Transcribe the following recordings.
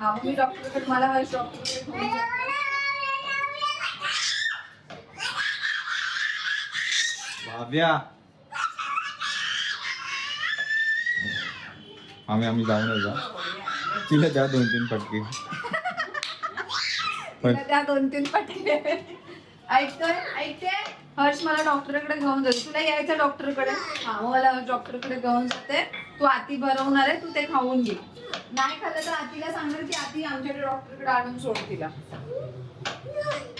हा मग मी डॉक्टरकडे मला डॉक्टरकडे जा. भाव्या. आम्ही आम्ही जाऊन येऊ का तिला द्या दोन तीन फटके तिला त्या दोन तीन पटके. ऐकतोय? ऐकते हर्ष मला डॉक्टरकडे घेऊन जाते तुला यायचं डॉक्टरकडे हा मला डॉक्टरकडे घेऊन जाते. तू आती भरवणार आहे तू ते खाऊन घे. नाही खाल्लं तर आतीला सांगणार की आती आमच्याकडे डॉक्टरकडे आणून सोड तिला.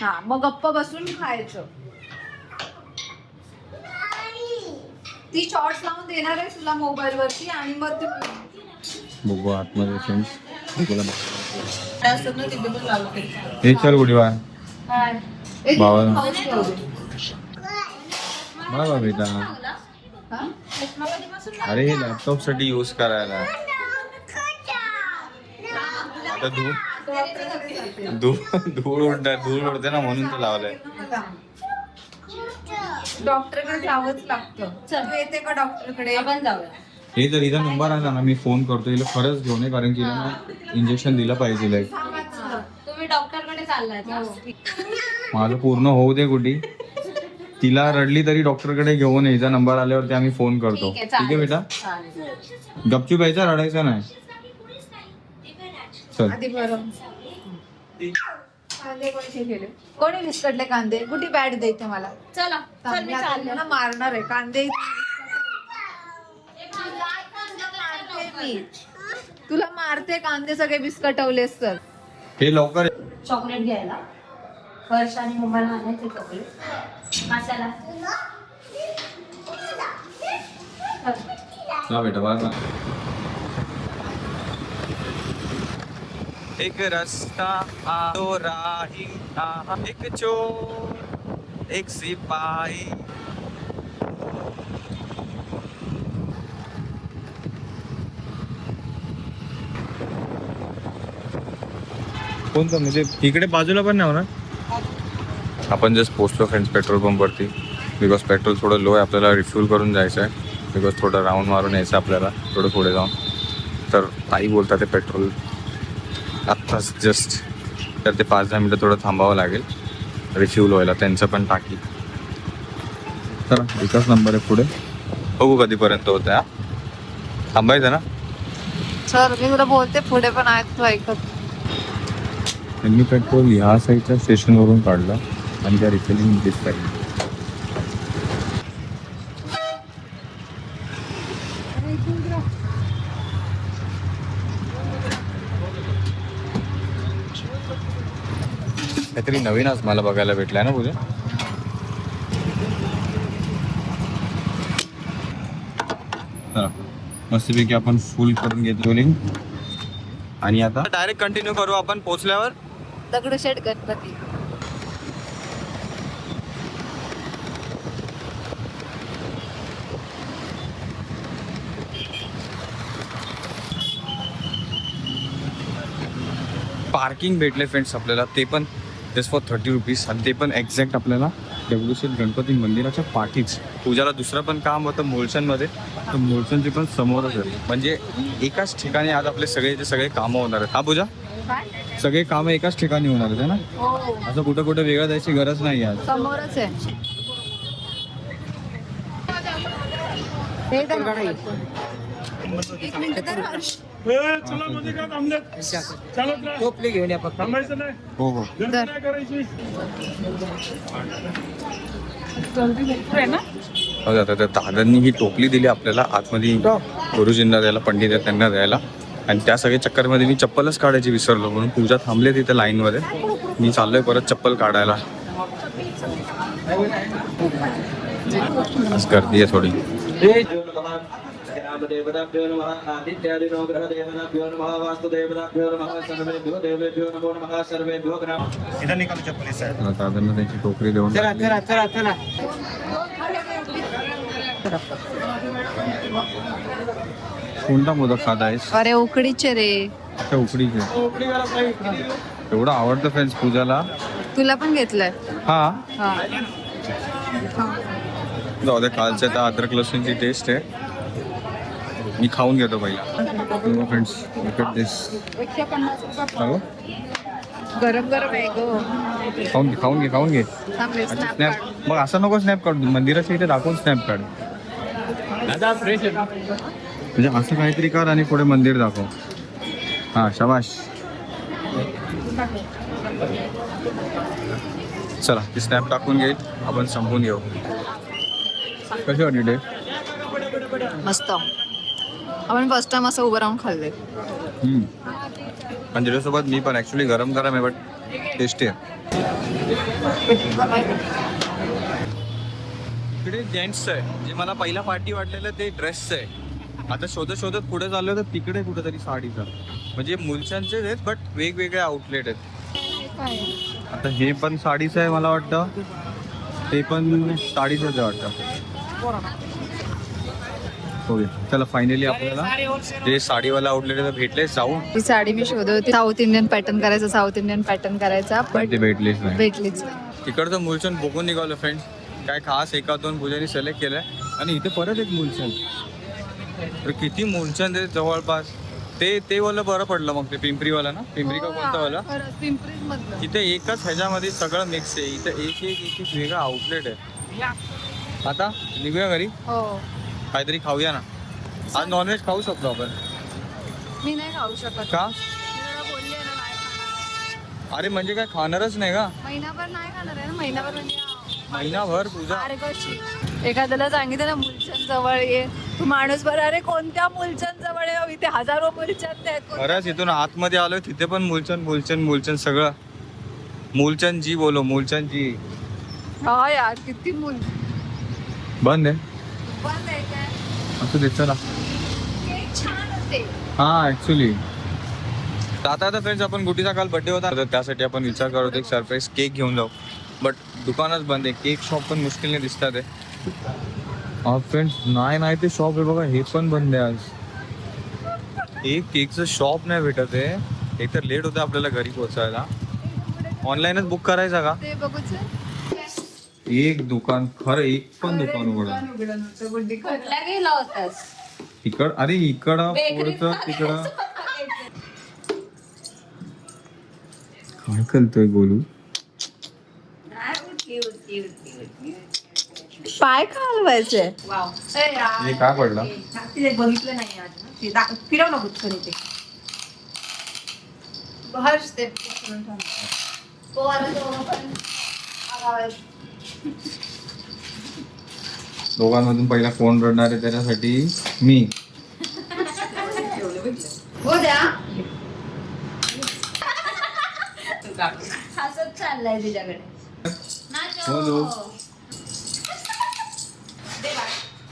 हा मग गप्प बसून खायचं. ती शॉर्ट्स लावून देणार आहे तुला मोबाईल वरती आणि मग ती बघू आतमध्ये हे चल उडीवा बाबा. मला बेटा? अरे हे लॅपटॉपसाठी यूज करायला. आता धूळ धूळ धूळ उडत धूळ उडते ना म्हणून ते लावलंय. डॉक्टरकडे जावंच लागतं. तू येते का डॉक्टरकडे? आपण जाऊया. हे जर हिचा नंबर आला ना मी फोन करतो. हिला खरंच घेऊन ये कारण की हिला ना इंजेक्शन दिलं पाहिजे. तुम्ही डॉक्टरकडे चाललाय का? माझं पूर्ण होऊ दे कुठे तिला रडली तरी डॉक्टरकडे घेऊन ये. हिचा नंबर आल्यावरती आम्ही फोन करतो. ठीक आहे. बेटा. गपचूप यायचा रडायचा नाही. चल. आधी बरं. कांदे कोणी केले? कोणी विस्कटले कांदे? कुठे बॅट द्यायचे मला? चला चल मी चालले. ना मारणार आहे. कांदे मी तुला मारते कांदे सगळे बिस्कटवलेस तर. हे लवकर चॉकलेट घ्यायला. हर्ष आणि मोबाईल आणायचे ना बेटा बघ एक रस्ता तो राही एक चोर एक सिपाही. कोणतं? म्हणजे इकडे बाजूला पण नाही होणार? आपण जस्ट पोचलो फ्रेंड्स पेट्रोल पंपवरती बिकॉज पेट्रोल थोडं लो आहे आपल्याला रिफ्यूल करून जायचं आहे. बिकॉज थोडं राऊंड मारून यायचं आपल्याला थोडं पुढे जाऊन. तर ताई बोलतात ते पेट्रोल आत्ताच जस्ट तर ते पाच दहा मिनटं थोडं थांबावं लागेल. रिफ्यूल व्हायला त्यांचं पण टाकी. तर एकच नंबर आहे पुढे. बघू कधीपर्यंत होतं हा. थांबायचं ना? सर मी तुला बोलते पुढे पण आहेत तू ऐकत. त्यांनी पेट्रोल ह्या साईडच्या स्टेशनवरून काढलं. आणि त्या रिफिलिंग दिस साईड काहीतरी नवीन आज मला बघायला भेटलाय ना पूजा? मस्तपैकी आपण फुल करून घेतो लिंक आणि आता? डायरेक्ट कंटिन्यू करू आपण पोहोचल्यावर? दगडूशेठ गणपती. पार्किंग भेटले फ्रेंड्स आपल्याला. ते पण जस्ट फॉर थर्टी रुपीज आणि ते पण एक्झॅक्ट आपल्याला दगडूशेठ गणपती मंदिराच्या पाठीच. पूजाला दुसरं पण काम होतं मोलसनमध्ये तर मोलसनचे पण समोरच आहे. म्हणजे एकाच ठिकाणी आज आपले सगळे सगळे कामं होणार आहेत. हा पूजा? सगळे कामं एकाच ठिकाणी होणार आहेत है ना? हो. असं कुठं कुठं वेगळं जायची गरज नाही आज. समोरच आहे. हे एक मिनिट तर हर्ष. चला मध्ये का थांबलेत? चालत राहा थांबायचं नाही. हो हो. गर्दी नाही करायची. हो आता त्या दादांनी ही टोपली दिली आपल्याला. आतमध्ये गुरुजींना द्यायला पंडित आहेत त्यांना द्यायला. आणि त्या सगळ्या चक्करमध्ये मी चप्पलच काढायची विसरलो म्हणून पूजा थांबले तिथे लाईनमध्ये. मी चाललोय परत चप्पल काढायला. आज गर्दी आहे थोडी. देवताभ्यो नमः आदित्यादिनो ग्रहदेवताभ्यो नमः वास्तुदेवताभ्यो नमः सर्वेभ्यो देवेभ्यो नमो नमः सर्वेभ्यो ग्राम आता दादांना त्यांची टोकरी देऊन टाकली. कोणता मोदक खात आहेस अरे उकडीचे रे अच्छा उकडीचे एवढं आवडतं फ्रेंड्स पूजाला तुला पण घेतलंय हा हा जाऊ दे कालच्या त्या अद्रक लसूणची टेस्ट आहे मी खाऊन घेतो पहिला फ्रेंड्स हो गरम गरम आहे ग. खाऊन घे खाऊन घे खाऊन घे. स्नॅप. मग असं नको स्नॅप काढू मंदिराच्या इथे दाखवून स्नॅप काढ म्हणजे असं काहीतरी कर आणि पुढे मंदिर दाखव. हा शाबाश चला ती स्नॅप टाकून घेईल आपण संपून घेऊ. कशी वाटली डे मस्त. आपण फर्स्ट टाइम असं उभं राहून खाल्ले पण त्याच्यासोबत मी पण ॲक्च्युली गरम गरम आहे बट टेस्टी आहे. इकडे जेंट्सचं आहे. जे मला पहिला पार्टी वाटलेलं ते ड्रेसचं आहे. आता शोधत शोधत पुढे चाललो तर तिकडे कुठेतरी साडीचं. म्हणजे मुलच्यांचेच आहेत बट वेगवेगळे आउटलेट आहेत. आता हे पण साडीचं आहे मला वाटतं. ते पण साडीचंच आहे वाटतं. चला फायनली आपल्याला ते साडीवाला आउटलेट भेटले जाऊ ती साडी मी शोधत होती. साऊथ इंडियन पॅटर्न करायचा साऊथ इंडियन पॅटर्न करायचा पण ते भेटलेच नाही. भेटलीच. तिकडचं मुलचंद बघून निघालो फ्रेंड्स काय खास एका दोन पूजानी सिलेक्ट केलंय. आणि इथे परत एक मुलचंद. तर किती मुलचंद आहेत जवळपास. ते ते वाला बरं पडलं मग ते पिंपरीवाला ना? पिंपरी का कोणता वाला? तिथे एकच ह्याच्यामध्ये सगळं मिक्स आहे. इथे एक एक एक एक वेगळा आउटलेट आहे. आता निघूया घरी? हो. काहीतरी खाऊया ना. आज नॉनव्हेज खाऊ शकतो आपण. मी नाही खाऊ शकत. का? मी जरा बोलली आहे ना नाही खाणार. अरे म्हणजे काय खाणारच नाही का? महिनाभर नाही खाणार आहे ना? महिनाभर म्हणजे महिनाभर पूजा? एखाद्याला सांगितलं ना मुलचंद जवळ ये. तू माणूस बरं अरे कोणत्या मुलचंद जवळ आहे? इथे हजारो मुलचंद आहेत. कोण- खरंच इथून आतमध्ये आलोय तिथे पण मुलचंद मुलचंद मुलचंद सगळं. मुलचंद जी बोलो मुलचंद जी हा यार किती मुल बंद आहे. असं दे चला. हा ऍक्च्युली आता आता फ्रेंड्स आपण गुटीचा काल बर्थडे होता. तर त्यासाठी आपण विचार करतो एक सरप्राईज केक घेऊन जाऊ. बट दुकानच बंद आहे. केक शॉप पण मुश्किलने दिसतात आहे. फ्रेंड्स नाही नाही ते शॉप आहे बघा. हे पण बंद आहे आज. एक केकचं शॉप नाही भेटत आहे. एक तर लेट होतं आपल्याला घरी पोहोचायला. ऑनलाईनच बुक करायचा का? ते एक दुकान खरं एक पण दुकान उघडं उघडं नव्हतं गुड्डी खरं. कुठल्या गेला होतास? इकड अरे इकडं पुढचं तिकडं. काय करतोय गोलू? उठली पाय खालवायचे वाव. हे काय पडला? तिथे बघितलं नाही आज ना. ते दा- इथे पण आगावायचे. दोघांमधून पहिला फोन रडणार आहे त्याच्यासाठी मी. हो द्या हसत चाललाय तिच्याकडे. गोलू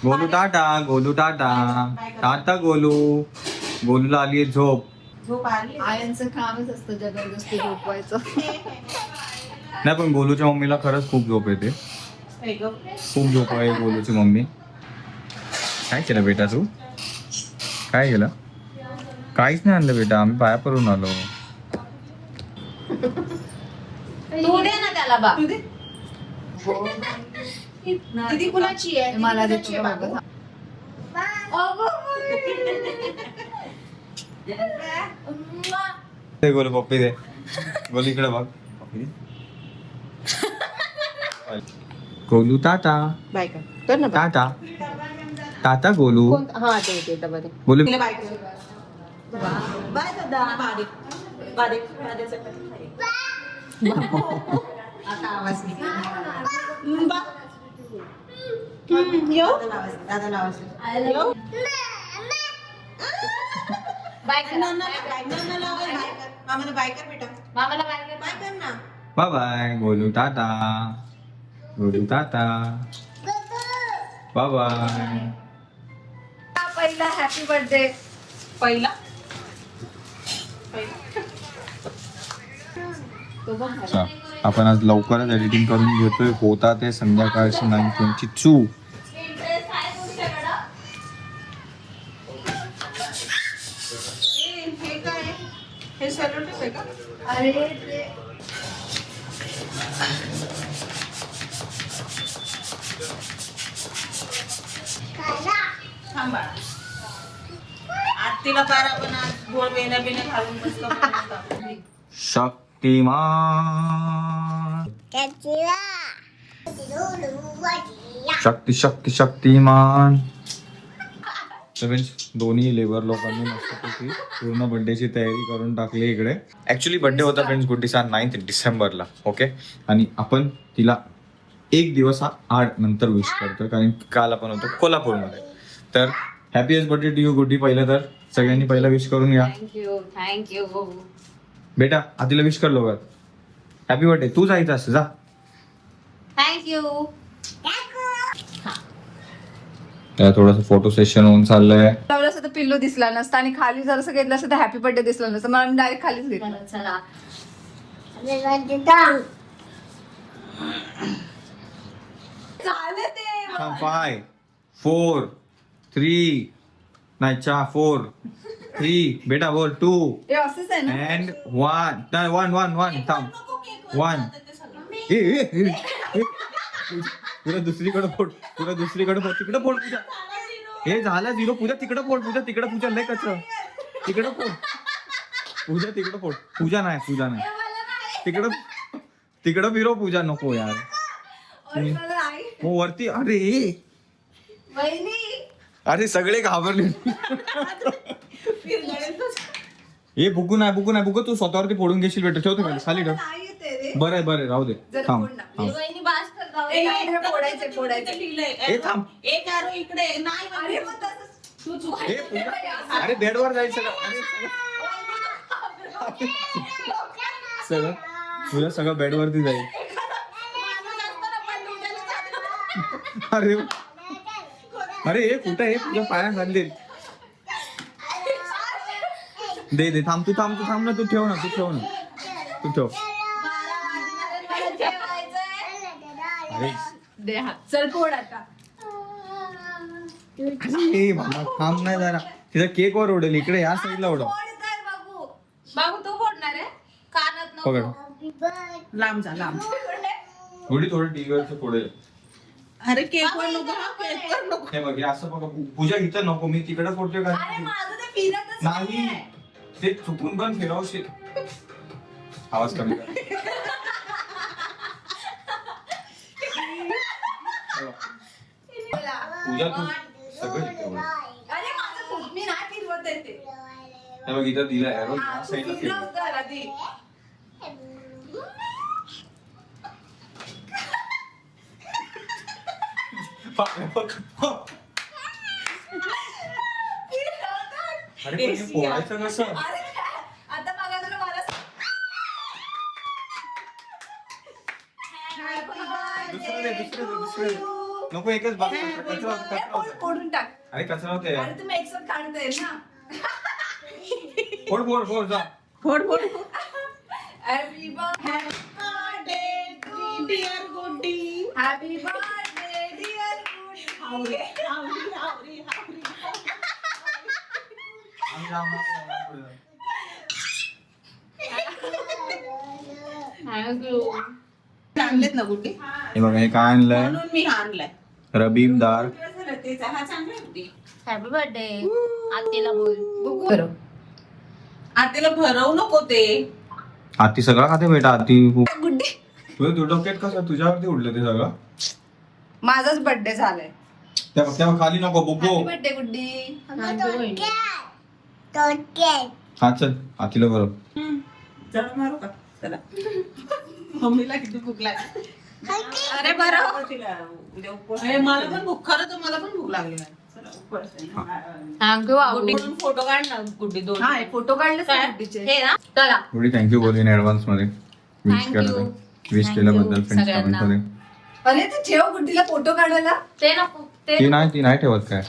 गोलू टाटा गोलू टाटा. टाटा गोलू. गोलूला आली झोप. झोप आली. आयांचं कामच असतं जबरदस्ती झोपवायचं. नाही पण गोलूच्या मम्मीला खरंच खूप झोप येते. खूप झोप आहे गोलूची मम्मी. काय केलं बेटा तू? काय केलं? काहीच नाही आणलं बेटा आम्ही पाया पडून आलो. तू दे ना त्याला बा दीदी कुणाची आहे? मला गोलू पप्पी दे. गोलू इकडे बघ. पप्पी दे. गोलू टाटा बाय कर कर ना टाटा टाटा गोलू हा ते ते डबा दे गोलू बाय कर बाय दादा बारीक बारीक आता आवाज निघाला. बा. हम्म, यो. दादाला आवाज दे. यो. बाय कर. मामाला बाय कर. मामाला बाय कर बेटा मामाला बाय कर बाय कर ना bye bye Golu tata Golu tata bye bye पहिला हॅपी बर्थडे पहिला? आपण आज लवकरच एडिटिंग करून घेतोय. होता ते संध्याकाळची nine twenty two Shaktimaan. Shakti Shakti Shaktimaan. दोन्ही लेबर लोकांनी मस्तपैकी पूर्ण बर्थडेची तयारी करून टाकली इकडे. ऍक्च्युली बर्थडे होता फ्रेंड्स गुड्डीचा नाईन्थ डिसेंबरला ओके आणि आपण तिला एक दिवस हा आड नंतर विश करतो कारण काल आपण होतो कोल्हापूरमध्ये. तर happiest birthday to you Guddi पहिलं तर. सगळ्यांनी पहिला विश करून घ्या. थँक्यू थँक्यू बेटा आधीला विश कर लवकर. हॅपी बर्थडे तू जायचं असं जा. थँक्यू थोडंसं फोटो सेशन होऊन चाललंय. लावलं तर पिल्लू दिसला नसता आणि खाली जर असं घेतलं असतं तर हॅपी बर्थडे दिसलं नसतं. मला डायरेक्ट खालीच घेतलं. चला झालं ते फाय फोर थ्री नाही चा फोर थ्री बेटा बोल टू हे असंच आहे ना अँड वन नाही वन वन वन थांब वन ए ए, ए, ए. तुला दुसरीकडे फोड तुला दुसरीकडे फोड तिकडे फोड पूजा. हे झालं झिरो पूजा. तिकडे फोड पूजा. तिकडे पूजा. लय कचर. तिकडे फोड पूजा तिकडे फोड पूजा नाही पूजा नाही. तिकडं तिकडं फिरो पूजा नको यार. हो वरती. अरे. वहिनी. अरे सगळे घाबरले. हे बुकू नाही बुकू नाही बुकू तू स्वतःवरती फोडून घेशील बेटा. ठेवतो का खाली ठेव. बरं आहे बरं आहे, राहू दे. जरा थांब. थांब. हे थांब. एक arrow इकडे. नाही अरे मग तसंच तू चुक. हे पूजा- अरे बेडवर जायचं का? अरे सगळं- सगळं तुला सगळं बेडवरती जाईल. अरे अरे हे कुठं आहे? तुझ्या पाया घालले दे दे थांब तू थांब तू थांब ना तू ठेव ना तू ठेव ना. तू ठेव. अरे. दे हात. चल फोड आता. बाबा थांब नाही जरा. तिचा केक वर उडेल. इकडे या साईडला उडव. फोड कर बाबू बाबू तू फोडणार आहे? कानात नको. पकड. लांब जा लांब. थोडी थोडी टीव्हीवरचं पुढे. अरे केक वर नको हा, केक वर नको. हे बघ हे असं बघा पू- पूजा इथं नको मी तिकडे फोडतोय अरे माझं ते फिरतच नाही. ते चुकून पण फिरवशील आवाज कमी कर. पूजा तू सगळं इथे बघ. अरे माझं खूप मी नाही फिरवत आहे ते. हे बघ इथं दिलं एरो हा, तू फिरव. जरा ती. अरे पण हे फोडायचं कसं अरे आता बघा तुला मला दुसरं दे दुसरं दे दुसरं दे. नको एकच बाग कचरा कचरा कचरा फोड- होतोय. फोडून टाक अरे कचरा होते अरे तुम्ही एकसाथ काढताय ना फोड फोड फोड जा फोड फोड फोड happy birthday dear Guddi happy birthday dear आम्ही. आणलेत ना गुड्डी हे बघा हे काय आणलंय? म्हणून मी हा आणलाय रबीबदार तेच? हा चांगला आहे गुड्डी हॅपी बर्थडे आत्तीला बोल. बघू. आतेला भरवू नको ते. हाती सगळं खाते बेटा हाती गुड्डी. तुझं तू डोक्यात कसं तुझ्यावरती उडलं ते सगळं? माझाच बर्थडे झालाय. तेव्हा तेव्हा खाली नको बर्थडे गुड्डी. हा चल. हातीला बरोबर चला मारू का? चला. मम्मीला किती भूक लागली. अरे बरं. तिला उद्या उपवास आहे. मला पण भूक खरं तर मला पण भूक लागली आहे. चला, उपवास आहे ना. थँक्यू गुड्डी म्हणून फोटो काढ ना गुड्डी दोन. हा फोटो काढले काय? हे ना? चला. थोडी थँक्यू बोल इन ऍडव्हान्समध्ये. Wish Thank you. केलं विश Thank केल्याबद्दल फ्रेंड्स सगळ्यांना. कमेंटमध्ये. अरे ते ठेव गुड्डीला फोटो काढायला. ते नको ती नाही ती नाही ठेवत काय?